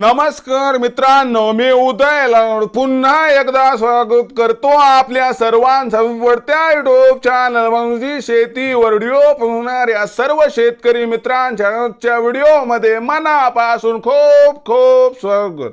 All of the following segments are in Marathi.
नमस्कार मित्रांनो मी उदय पुन्हा एकदा स्वागत करतो आपल्या सर्वांच्या युट्यूब चॅनल म्हणजे शेतीवर व्हिडिओ पाहणाऱ्या सर्व शेतकरी मित्रांच्या व्हिडिओमध्ये मनापासून खूप खूप स्वागत.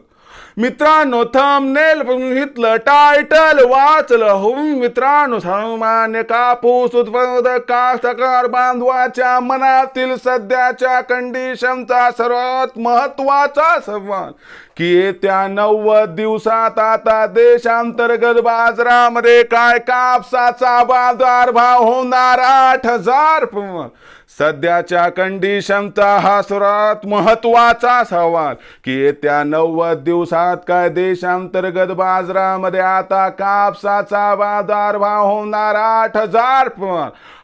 मित्रांनो थंबनेल बघितलं टायटल वाचलं. हो मित्रांनो सामान्य कापूस उत्पादक कास्तकार बांधवाच्या मनातील सध्याच्या कंडिशनचा सर्वात महत्त्वाचा संवाद. की येत्या नव्वद दिवसात आता देशांतर्गत बाजारामध्ये काय कापसाचा बाजार भाव होणार? आठ हजार सध्याच्या कंडिशनचा हा सर्वात महत्त्वाचा सवाल. की येत्या नव्वद दिवसात काय देशांतर्गत बाजारामध्ये आता कापसाचा बाजार भाव होणार आठ हजार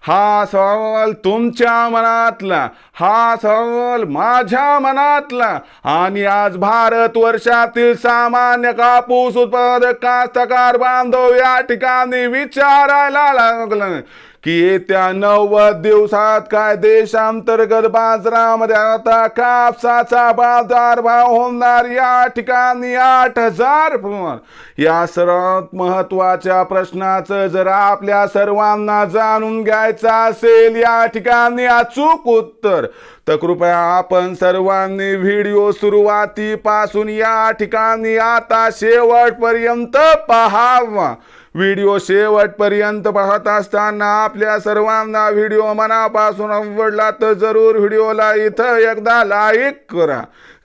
हा सवाल तुमच्या मनातला हा सवाल माझ्या मनातला. आणि आज भारत वर्षातील सामान्य कापूस उत्पादक कास्तकार बांधव या ठिकाणी विचारायला लागलं. की येत्या नव्वद दिवसात काय देशांतर्गत बाजारामध्ये आता कापसाचा बाजार भाव होणार? या ठिकाणी आठ हजार या सर्वात महत्त्वाच्या प्रश्नाचं जर आपल्या सर्वांना जाणून घ्यायचं असेल या ठिकाणी अचूक उत्तर. तर कृपया आपण सर्वांनी व्हिडिओ सुरुवातीपासून या ठिकाणी आता शेवटपर्यंत पहावा. व्हिडिओ शेवटपर्यंत पाहत असताना आपल्या सर्वांना व्हिडिओ मनापासून आवडला तर जरूर व्हिडिओला इथं एकदा लाईक करा.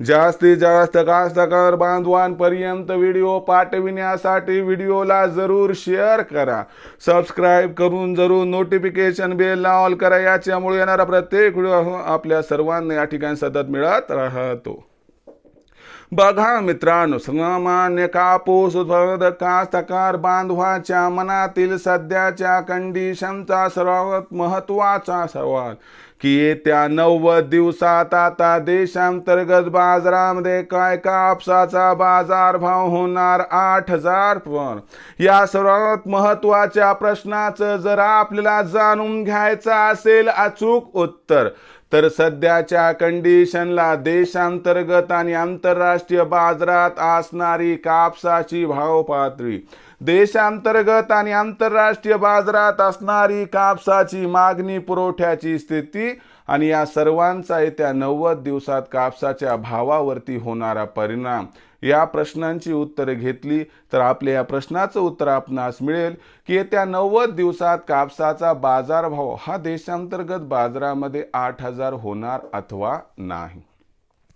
जास्तीत जास्त कास्तकार बांधवांपर्यंत व्हिडिओ पाठविण्यासाठी व्हिडिओला जरूर शेअर करा. सबस्क्राईब करून जरूर नोटिफिकेशन बेल ऑल करा. याच्यामुळे येणारा प्रत्येक व्हिडिओ आपल्या सर्वांना या ठिकाणी सतत मिळत राहतो. बघा मित्रांनो सामान्य कापूस उत्पादक कास्तकार बांधवाच्या मनातील सध्याच्या कंडिशनचा सर्वात महत्त्वाचा सवाल की येत्या नव्वद दिवसात आता देशांतर्गत बाजारामध्ये काय कापसाचा बाजार भाव होणार आठ हजार पण या सर्वात महत्त्वाच्या प्रश्नाचं जर आपल्याला जाणून घ्यायचं असेल अचूक उत्तर तर सध्याच्या कंडिशनला देशांतर्गत आणि आंतरराष्ट्रीय बाजारात असणारी कापसाची भाव पातळी देशांतर्गत आणि आंतरराष्ट्रीय बाजारात असणारी कापसाची मागणी पुरवठ्याची स्थिती आणि या सर्वांचा येत्या नव्वद दिवसात कापसाच्या भावावरती होणारा परिणाम. या प्रश्नांची उत्तरे घेतली तर आपल्या या प्रश्नाचं उत्तर आपणास मिळेल की येत्या नव्वद दिवसात कापसाचा बाजारभाव हा देशांतर्गत बाजारामध्ये आठ हजार होणार अथवा नाही.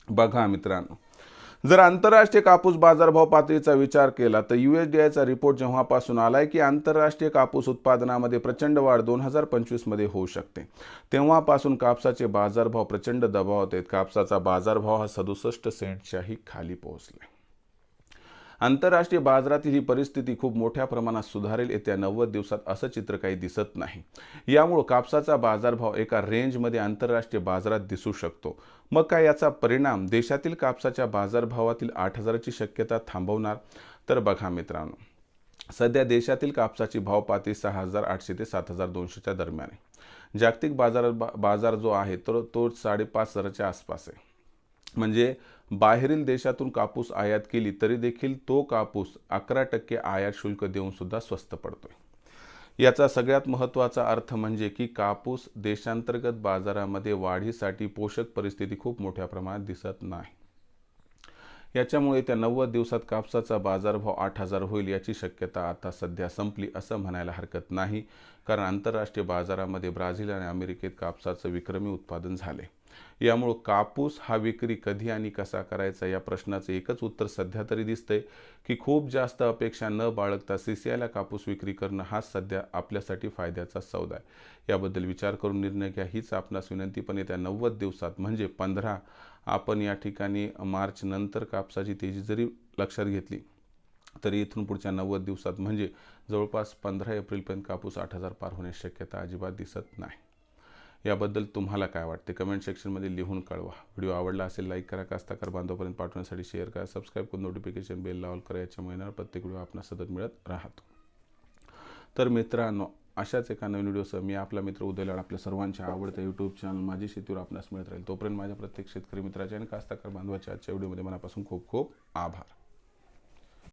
बघा मित्रांनो जर आंतरराष्ट्रीय कापूस बाजारभाव पातळीचा विचार केला तर यू एस डी आयचा रिपोर्ट जेव्हापासून आलाय की आंतरराष्ट्रीय कापूस उत्पादनामध्ये प्रचंड वाढ दोन हजार पंचवीसमध्ये होऊ शकते. तेव्हापासून कापसाचे बाजारभाव प्रचंड दबावात आहेत. कापसाचा बाजारभाव हा सदुसष्ट सेंटच्याही खाली पोहोचला आंतरराष्ट्रीय बाजारातील ही परिस्थिती खूप मोठ्या प्रमाणात सुधारेल येत्या नव्वद दिवसात असं चित्र काही दिसत नाही. यामुळं कापसाचा बाजारभाव एका रेंजमध्ये आंतरराष्ट्रीय बाजारात दिसू शकतो. मग काय याचा परिणाम देशातील कापसाच्या बाजारभावातील आठ हजाराची शक्यता थांबवणार? तर बघा मित्रांनो सध्या देशातील कापसाची भाव पातळी सहा हजार आठशे ते सात हजार दोनशेच्या दरम्यान आहे. जागतिक बाजार बाजार जो आहे तर तो साडेपाच हजाराच्या आसपास आहे. म्हणजे बाहेरील देशातून कापूस आयात केली तरी देखील तो कापूस अकरा टक्के आयात शुल्क देऊन सुद्धा स्वस्त पडतोय. याचा सगळ्यात महत्त्वाचा अर्थ म्हणजे की कापूस देशांतर्गत बाजारामध्ये वाढीसाठी पोषक परिस्थिती खूप मोठ्या प्रमाणात दिसत नाही. याच्यामुळे त्या नव्वद दिवसात कापसाचा बाजारभाव आठ हजार होईल याची शक्यता आता सध्या संपली असं म्हणायला हरकत नाही कारण आंतरराष्ट्रीय बाजारामध्ये ब्राझील आणि अमेरिकेत कापसाचं विक्रमी उत्पादन झाले यामुळं कापूस हा विक्री कधी आणि कसा करायचा या प्रश्नाचं एकच उत्तर सध्या तरी दिसतंय की खूप जास्त अपेक्षा न बाळगता सी सी आयला कापूस विक्री करणं हा सध्या आपल्यासाठी फायद्याचा सौदा आहे. याबद्दल विचार करून निर्णय घ्या. हीच आपणास विनंती पण येत्या नव्वद दिवसात म्हणजे पंधरा आपण या ठिकाणी मार्च नंतर कापसाची तेजी जरी लक्षात घेतली तरी इथून पुढच्या नव्वद दिवसात म्हणजे जवळपास पंधरा एप्रिलपर्यंत कापूस आठ हजार पार होण्याची शक्यता अजिबात दिसत नाही. याबद्दल तुम्हाला काय वाटते? कमेंट सेक्शनमध्ये लिहून कळवा. व्हिडिओ आवडला असेल लाईक करा. कास्ताकार बांधवपर्यंत पाठवण्यासाठी शेअर करा. सबस्क्राईब करून नोटिफिकेशन बेल लावल करा. याच्या महिन्यावर प्रत्येक व्हिडिओ आपणास सतत मिळत राहतो. तर मित्रांनो अशाच एका नवीन व्हिडिओसह मी आपला मित्र उदयलाड आपल्या सर्वांच्या आवडत्या यूट्यूब चॅनल माझी शेतीवर आपणास मिळत राहील. तोपर्यंत माझ्या प्रत्येक शेतकरी मित्राच्या आणि कास्ताकार बांधवाच्या आजच्या व्हिडिओमध्ये मनापासून खूप खूप आभार.